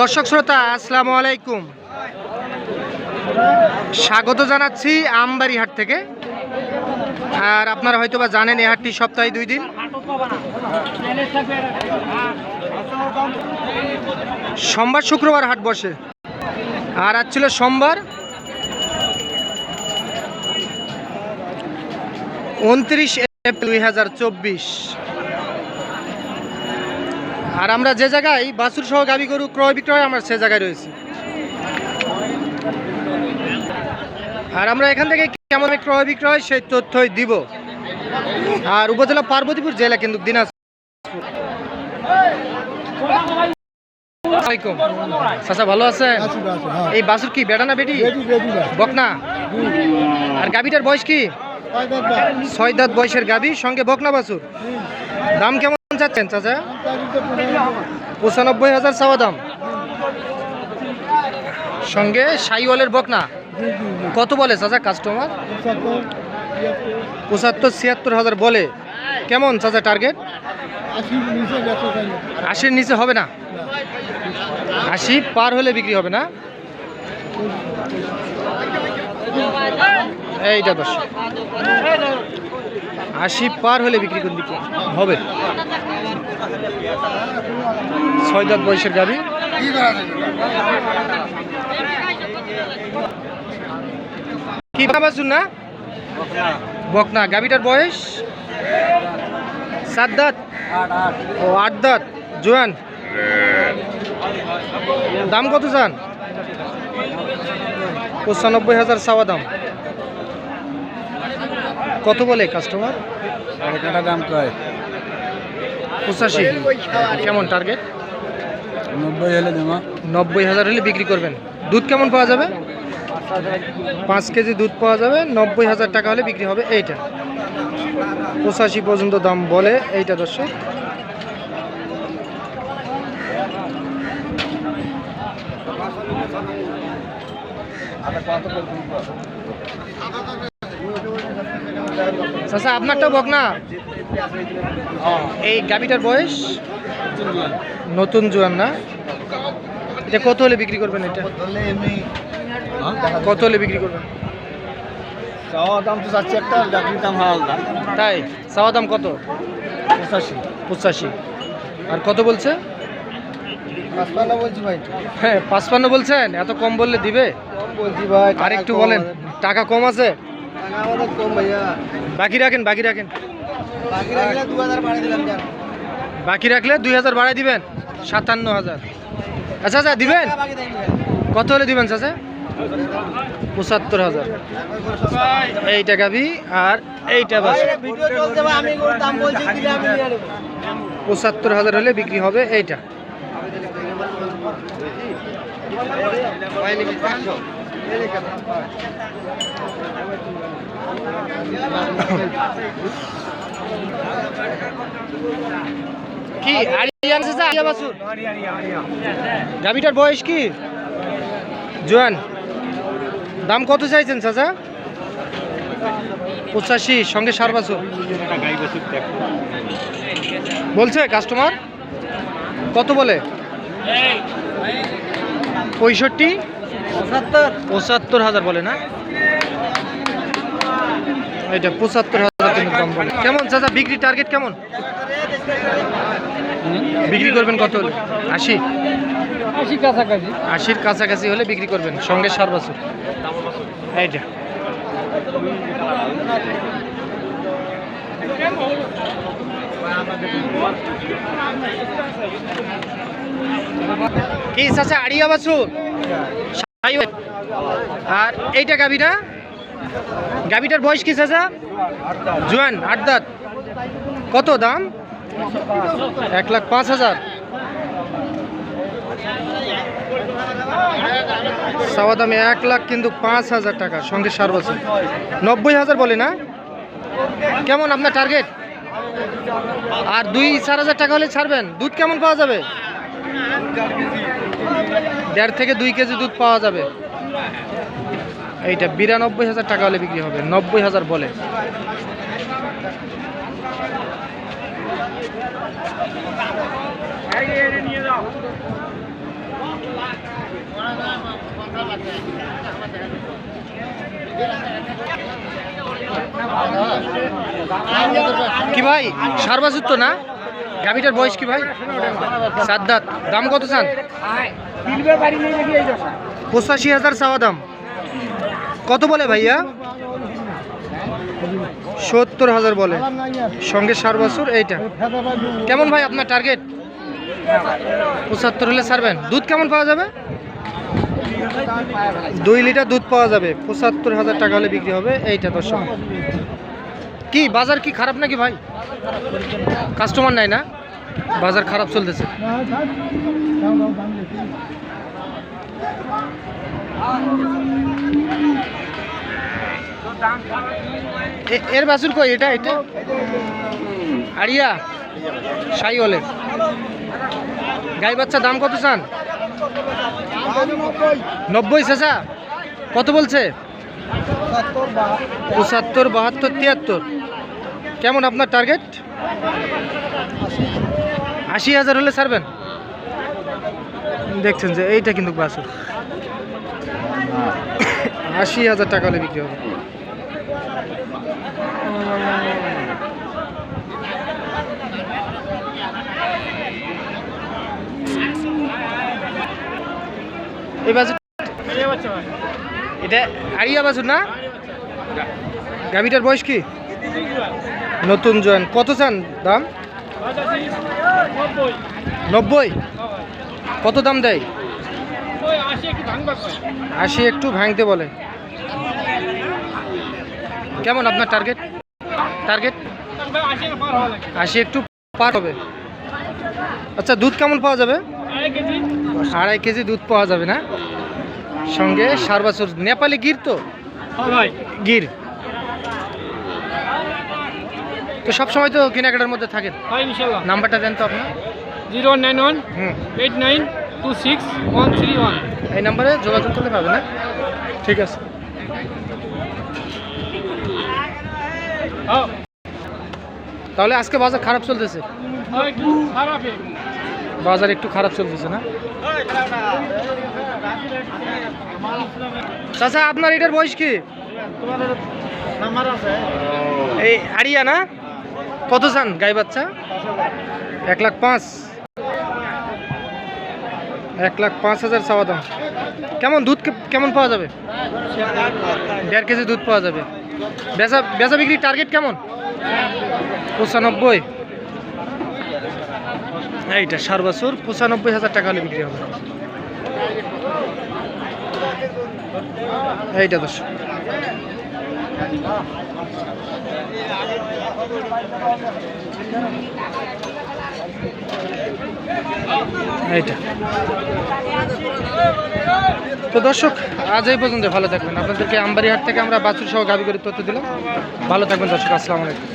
দর্শক শ্রোতা, আসসালামু আলাইকুম। স্বাগত জানাচ্ছি আমবাড়ি হাট থেকে। আর আপনারা হয়তোবা জানেন, এই হাটটি সপ্তাহে দুই দিন। সোমবার শুক্রবার হাট বসে। আর আজ ছিল সোমবার। উনত্রিশ এপ্রিল দুই হাজার চব্বিশ। আর আমরা যে জায়গায় বাছুর সহ গাবি গরু ক্রয় বিক্রয় আমরা সে জায়গায় রয়েছি। আর আমরা এখান থেকে কেমন ক্রয় বিক্রয় সেই তথ্যই দিব। আর উপজেলা পার্বতীপুর জেলা কিন্তু দিনাজপুর। আসসালামাইকুম চাচা ভালো হ্যাঁ। এই বাছুর কি বেটা না বেটি। বকনা? আর গাবিটার বয়স কি? ছয় দাঁত বয়সের গাবি সঙ্গে বকনা বাছুর। দাম কেমন চাচ্ছেন চাচা? পঁচানব্বই হাজার চাওয়া দাম। সঙ্গে সাইওয়ালের বকনা। কত বলে চাচা কাস্টমার পঁচাত্তর, ছিয়াত্তর হাজার বলে। কেমন চাচা টার্গেট। আশির নিচে হবে না? আশি পার হলে বিক্রি হবে না? এইটা দশ আশি পার হলে বিক্রি করে দিতে হবে। ছয় দাঁত বয়সের গাড়ি কি বাছুর না? বকনা। গাবিটার বয়স? সাত দাঁত? ও, আট দাঁত। জোয়ান? দাম কত চান? পঁচানব্বই হাজার সাওয়া দাম। কত বলে কাস্টমার দাম কয়? পঁচাশি। কেমন টার্গেট নব্বই হলে দেবো। নব্বই হাজার হলে বিক্রি করবেন। দুধ কেমন পাওয়া যাবে? পাঁচ কেজি দুধ পাওয়া যাবে নব্বই হাজার টাকা হলে বিক্রি হবে এইটা। পঁচাশি পর্যন্ত দাম বলে এইটা দর্শক। চাচা আপনারটাও বক না? এই গাবিটার বয়স নতুন জোয়ান না? এটা কত হলে বিক্রি করবেন এটা? কত হলে বিক্রি করবেন? চাওয়া দাম তো চাচ্ছি একটা চাকরির দাম আলাদা তাই? চাওয়া দাম কত? পঁচাশি। পঁচাশি। আর কত বলছে? পাঁচপান্ন বলছি ভাই। হ্যাঁ পাঁচপান্ন বলছেন? এত কম বললে দিবে? কম বলছি ভাই আর একটু বলেন টাকা কম আছে? বাকি রাখেন বাকি রাখেন। বাকি রাখলে দুই হাজার বাড়াই দিবেন সাতান্ন হাজার। আচ্ছা আচ্ছা দিবেন? কত হলে দিবেন চাচা? পঁচাত্তর হাজার। এইটা গাবি আর এইটা পঁচাত্তর হাজার হলে বিক্রি হবে এইটা। কি আরিয়ান চাচা আরিয়া বাসুর গাবিটার বয়স কি? জোয়ান, দাম কত চাইছেন চাচা? পঁচাশি, সঙ্গে সার বাছুর। বলছে কাস্টমার কত বলে? পঁয়ষট্টি? পঁচাত্তর? হাজার বলে না? এটা পঁচাত্তর হাজার দাম বলে। কেমন চাচা বিক্রি টার্গেট কেমন? বিক্রি করবেন কত হলে? আশি? আশি কাছাকাছি। আশির কাছাকাছি হলে বিক্রি করবেন সঙ্গে সার বছর। এইটা কি চাচা আড়িয়া বাছু আর এইটা গাবি না গাবিটার বয়স কি চাচা? জোয়ান, আট দাঁত। কত দাম? এক লাখ পাঁচ হাজার। চাওয়া দামে এক লাখ কিন্তু পাঁচ হাজার টাকা, সঙ্গে সার বছর নব্বই হাজার বলে না? কেমন আপনার টার্গেট আর দুই, চার হাজার টাকা হলে ছাড়বেন? দুধ কেমন পাওয়া যাবে? দেড় থেকে দুই কেজি দুধ পাওয়া যাবে। এইটা বিরানব্বই হাজার টাকা হলে বিক্রি হবে, নব্বই হাজার বলে। কি ভাই সারবাসুর তো না? গাভিটার বয়স কি ভাই? সাত দাঁত দাম কত চান? পঁচাশি হাজার চাওয়া দাম। কত বলে ভাইয়া? সত্তর হাজার বলে। সঙ্গে সার বছর, এইটা। কেমন ভাই আপনার টার্গেট পঁচাত্তর হলে ছাড়বেন। দুধ কেমন পাওয়া যাবে? দুই লিটার দুধ পাওয়া যাবে। পঁচাত্তর হাজার টাকা হলে বিক্রি হবে। এইটা দর্শক। কি, বাজার কি খারাপ নাকি ভাই? কাস্টমার নাই না? বাজার খারাপ চলতেছে। এর বাছুর কই? এটা এটা? আড়িয়া? সাই হলে গাই বাচ্চা দাম কত চান? নব্বই চাচা? কত বলছে? পঁচাত্তর, বাহাত্তর, তিয়াত্তর। কেমন আপনার টার্গেট আশি হাজার হলে ছাড়বেন? দেখছেন যে এইটা কিন্তু বাসুর আশি হাজার টাকা হলে বিক্রি হবে। এটা আড়িয়া বাছুর না? গাভিটার বয়স কি? নতুন জয়েন। কত চান দাম? নব্বই। কত দাম দেয়? আশি একটু ভাঙতে বলে। কেমন আপনার টার্গেট টার্গেট আশি একটু পার হবে। আচ্ছা দুধ কেমন পাওয়া যাবে? আড়াই কেজি দুধ পাওয়া যাবে না? সঙ্গে সার বছর নেপালি গির তো? গির। তো সব সময় তো কেনাকাটার মধ্যে থাকেন নাম্বারটা দেন তো আপনার। Zero nine one hmm. Eight nine two six one three one. এই নাম্বারে যোগাযোগ করলে পাবে না ঠিক আছে। তাহলে আজকে বাজার খারাপ চলতেছে? বাজার একটু খারাপ চলতেছে না? চাচা আপনার এটার বয়স কি? এই আড়িয়া না? কত চান গাই বাচ্চা? এক লাখ পাঁচ। এক লাখ পাঁচ হাজার চাওয়া দাম। কেমন দুধ কেমন পাওয়া যাবে? দেড় কেজি দুধ পাওয়া যাবে। বেচা বেচা বিক্রির টার্গেট কেমন? পঁচানব্বই। এইটা সার বছর, পঁচানব্বই হাজার টাকা হলে বিক্রি হবে। এইটা দশ। এইটা। তো দর্শক, আজ এই পর্যন্ত ভালো থাকবেন। আপনাদেরকে আমবাড়িহাট থেকে আমরা বাছুর সহ গাবি করে তথ্য দিলাম। ভালো থাকবেন দর্শক, আসসালামু আলাইকুম।